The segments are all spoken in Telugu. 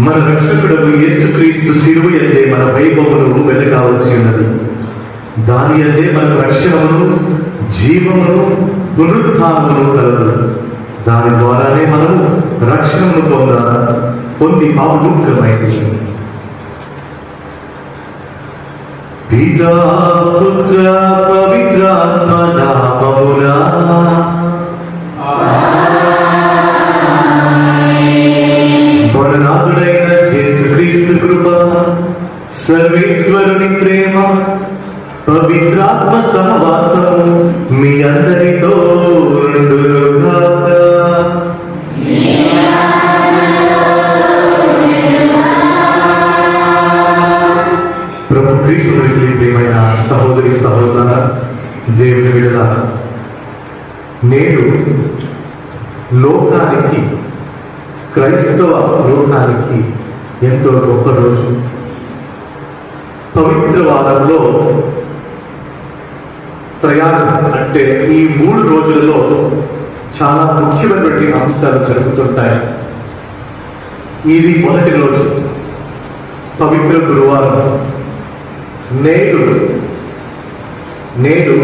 మన రక్షకుడు యేసుక్రీస్తు శిలువు అంటే మన వైభవమును వెతకాల్సి ఉన్నది. దాని అంటే మన రక్షణను జీవమును పునరుద్ధానమును కలదు. దాని ద్వారానే మనము రక్షణను పొంద పొంది పాపముక్తమైంది పితా పుత్ర పవిత్రాత్మ నామమునా కృప సర్వేశ్వరుని ప్రేమ పవిత్రాత్మ సహవాసము మీ అందరితో ప్రభు క్రీస్తునికి ప్రియమైన సహోదరి సహోదర దేవుని విడుదల నేడు లోకానికి క్రైస్తవ లోకానికి ఎంతో గొప్ప రోజు. పవిత్ర వారంలో త్రయాలు అంటే ఈ మూడు రోజులలో చాలా ముఖ్యమైనటువంటి అంశాలు జరుగుతుంటాయి. ఇది మొదటి రోజు. పవిత్ర గురువారం. నేడు నేడు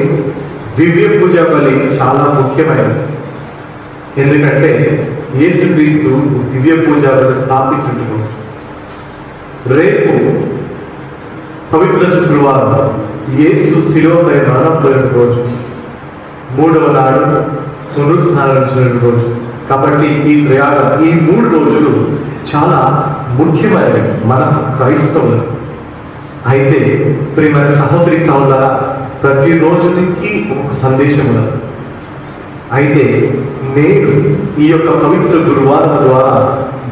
దివ్య పూజ బలి చాలా ముఖ్యమైనది. ఎందుకంటే యేసుక్రీస్తు దివ్య పూజ బలి స్థాపించుంటున్నాడు రేపు పవిత్ర శుక్రవారం యేసు శిలువపై మరణపోయిన రోజు. మూడవ నాడు పునరుద్ధారించిన రోజు. కాబట్టి ఈ ప్రయాణం ఈ మూడు రోజులు చాలా ముఖ్యమైనవి మన క్రైస్తవులు అయితే ప్రేమ సహోదరి సహోదర ప్రతి రోజునికి ఒక సందేశం ఉన్నది. అయితే నేను ఈ యొక్క పవిత్ర గురువారం ద్వారా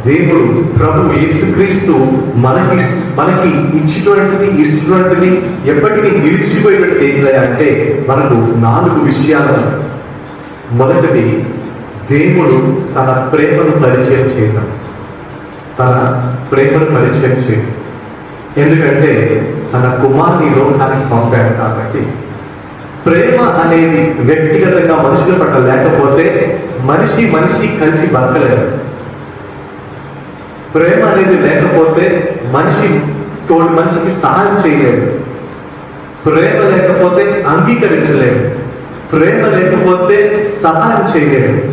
దేవుడు ప్రభు యేసుక్రీస్తు మనకి మనకి ఇచ్చినటువంటిది ఇస్తున్నటువంటిది ఎప్పటికీ నిలిచిపోయినట్టు ఏంటి అంటే మనకు నాలుగు విషయాలు మొదటిది దేవుడు తన ప్రేమను పరిచయం చేయడం తన ప్రేమను పరిచయం చేయడం ఎందుకంటే తన కుమార్ని లోకానికి పంపాడు కాబట్టి. ప్రేమ అనేది వ్యక్తిగతంగా మనుషుల పట్ల లేకపోతే మనిషి మనిషి కలిసి బతకలేరు. ప్రేమ అనేది లేకపోతే మనిషి తోటి మనిషికి సహాయం చేయలేడు. ప్రేమ లేకపోతే అంగీకరించలేడు. ప్రేమ లేకపోతే సహాయం చేయలేడు.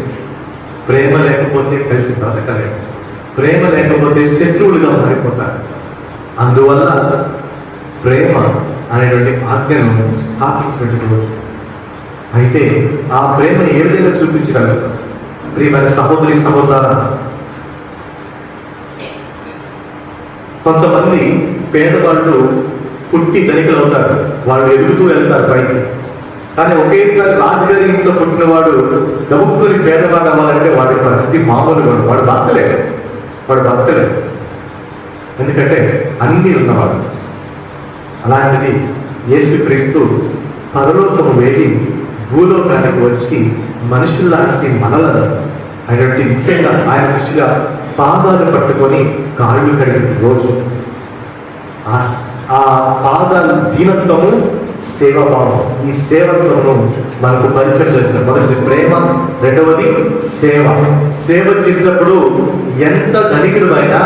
ప్రేమ లేకపోతే కలిసి బ్రతకలేడు. ప్రేమ లేకపోతే శత్రువులుగా మారిపోతారు. అందువల్ల ప్రేమ అనేటువంటి ఆజ్ఞను స్థాపించినటువంటి రోజు. అయితే ఆ ప్రేమ ఏ విధంగా చూపించగలరు? ప్రియమైన సహోదరి సహోదర కొంతమంది పేదవాళ్ళు పుట్టి ధనికలు అవుతారు. వాళ్ళు ఎదుగుతూ వెళ్తారు పైకి కానీ ఒకేసారి రాజుగారి ఇంట్లో పుట్టినవాడు డబ్బుకొని పేదవాడు అవ్వాలంటే వాడి పరిస్థితి మామూలుగా వాడు బతకలేడు వాడు బతకలేడు ఎందుకంటే అన్నీ ఉన్నవాడు. అలాంటిది యేసుక్రీస్తు పరలోకము వేడి భూలోకానికి వచ్చి మనుషుల్లాంటి మనలను అయినటువంటి ముఖ్యంగా ఆయన శిష్యుల పాదాలు పట్టుకొని కాళ్ళు కడిగిన రోజు. ఆ ఆ పాదాల దీనత్వము సేవభావం. ఈ సేవత్వము మనకు పరిచయం చేస్తారు. మొదటి ప్రేమ రెండవది సేవ. సేవ చేసినప్పుడు ఎంత ధనికుడమైనా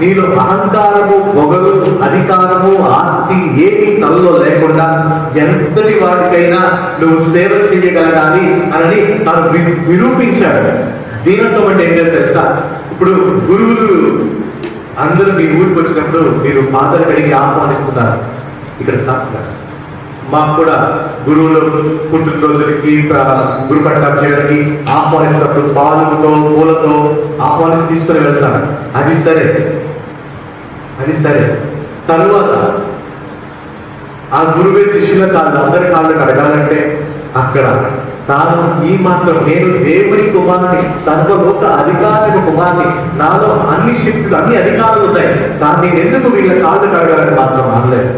నీలో అహంకారము పొగలు అధికారము ఆస్తి ఏమీ తలలో లేకుండా ఎంతటి వాటికైనా నువ్వు సేవ చేయగలగాలి అని తను నిరూపించాడు దీనత్వం అంటే ఏంటంటే తెలుసా? ఇప్పుడు గురువులు అందరూ మీ ఊరికి వచ్చినప్పుడు మీరు పాతలు కడిగి ఆహ్వానిస్తున్నారు. ఇక్కడ సాగుతారు మాకు కూడా గురువులు పుట్టినరోజులకి గురు పట్టాభిషేకానికి ఆహ్వానిస్తున్నప్పుడు పాలుతో పూలతో ఆహ్వానించి తీసుకొని వెళ్తారు. అది సరే. అది సరే. తరువాత ఆ గురువే శిష్యుల కాళ్ళు అందరి కాళ్ళు కడగాలంటే అక్కడ నాలో ఈ మాత్రం నేను దేవుని కుమార్ని సర్వలోక అధికారిక కుమార్ని నాలో అన్ని శక్తులు అన్ని అధికారులు ఉన్నాయి దాన్ని నేను ఎందుకు వీళ్ళ కాళ్ళు కడగాలని మాత్రం అనలేదు.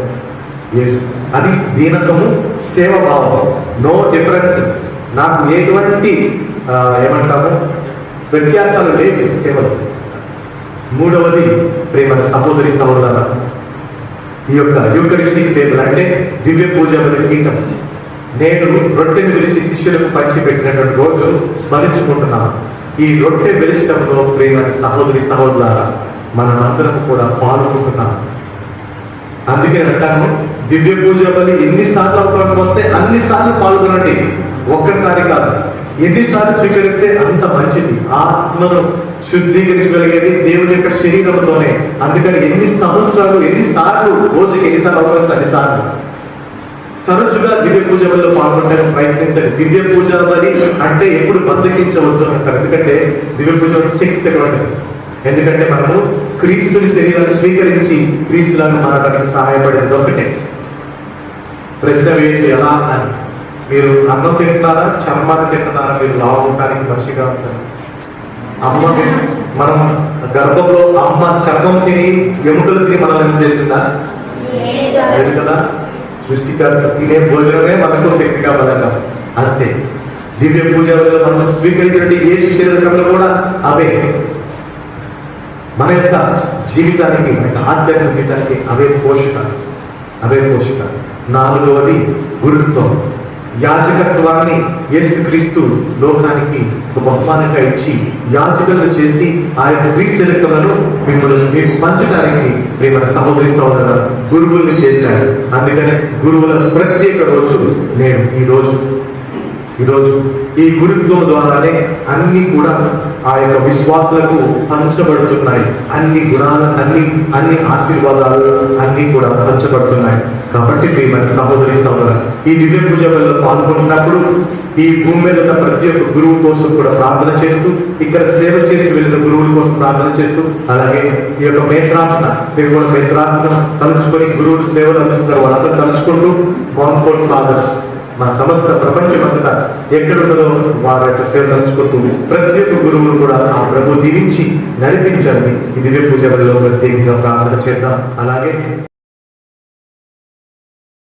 అది దీనకము సేవ భావం నో డిఫరెన్స్ నాకు ఎటువంటి ఏమంటాము వ్యత్యాసాలు లేదు సేవలు. మూడవది ప్రేమ సహోదరి సహోదర. ఈ యొక్క యూకరిస్టిక్ టేబుల్ అంటే దివ్య పూజ పీఠం. నేను రొట్టెని విలిసి శిష్యులకు పంచిపెట్టినటువంటి రోజు స్మరించుకుంటున్నాను. ఈ రొట్టె వెలిసటంలో ప్రేమ సహోదరి సహోదర మనమందరం కూడా పాల్గొంటున్నాం. అందుకే అంటాను దివ్య పూజ బలి ఎన్నిసార్లు అవకాశం వస్తే అన్నిసార్లు పాల్గొనండి. ఒక్కసారి కాదు ఎన్నిసార్లు స్వీకరిస్తే అంత మంచిది. ఆత్మను శుద్ధీకరించగలిగేది దేవుని యొక్క శరీరంతోనే అందుకని ఎన్ని సంవత్సరాలు ఎన్నిసార్లు రోజుకి ఎన్నిసార్లు అవకాశం అన్నిసార్లు. తరచుగా దివ్య పూజ వల్ల పాల్గొనడానికి ప్రయత్నించండి. దివ్య పూజ బలి అంటే ఎప్పుడు బద్దకించవద్దు అంటారు. ఎందుకంటే దివ్య పూజ ఒక శక్తివంటిది ఎందుకంటే మనము క్రీస్తుని శరీరాన్ని స్వీకరించి క్రీస్తులను మారడానికి సహాయపడేది ఒకటే. ప్రశ్న వేసి ఎలా అని మీరు అన్నం తింటున్నారా? చర్మాన్ని తింటున్నారా? మీరు లావుకోవడానికి మంచిగా ఉంటారు. అమ్మ మనం గర్భంలో అమ్మ చర్మం తిని ఎముకలు తిని మనల్ని ఏం చేసిందా లేదు కదా? సృష్టికర్త తినే భోజనమే మనకు శక్తిగా బలంగా. అంతే. దివ్య పూజ వల్ల మనం స్వీకరించిన ఏ శరీరంలో కూడా అవే. మన యొక్క జీవితానికి మన యొక్క ఆధ్యాత్మిక జీవితానికి అవే పోషక అవే పోషక నాలుగవది గురుత్వం. యాజకత్వాన్ని యేసుక్రీస్తు లోకానికి బహుమానంగా ఇచ్చి యాజకులను చేసి ఆ యొక్క క్రీస్తులను మిమ్మల్ని మీకు పంచడానికి మిమ్మల్ని సహోదరి ఉన్న గురువుల్ని చేశాడు అందుకనే గురువుల ప్రత్యేక రోజు నేను ఈ రోజు ఈరోజు ఈ గురుత్వం ద్వారానే అన్ని కూడా ఆ యొక్క విశ్వాసులకు పంచబడుతున్నాయి. అన్ని గుణాలు అన్ని అన్ని ఆశీర్వాదాలు అన్ని కూడా పంచబడుతున్నాయి. కాబట్టి ప్రియమైన సహోదరి సహోదరు ఈ దివ్య పూజ వల్ల ఈ భూమి మీద ఉన్న ప్రతి ఒక్క గురువు కోసం కూడా ప్రార్థన చేస్తూ ఇక్కడ సేవ చేసి వెళ్ళిన గురువుల కోసం ప్రార్థన చేస్తూ అలాగే ఈ యొక్క మేత్రాసన సేవల మేత్రాసనం తలుచుకొని గురువులు సేవలు అందిస్తున్నారు వాళ్ళందరూ తలుచుకుంటూ కాన్ఫోర్ట్ ఫాదర్స్ మన సమస్త ప్రపంచమంతటా ఎక్కడుందో వారి యొక్క సేవ తలుచుకుంటూ ప్రతి ఒక్క గురువులు కూడా ఆ ప్రభు దీవించి నడిపించండి ఈ దివ్య పూజ వల్ల ప్రత్యేకంగా ప్రార్థన చేద్దాం. అలాగే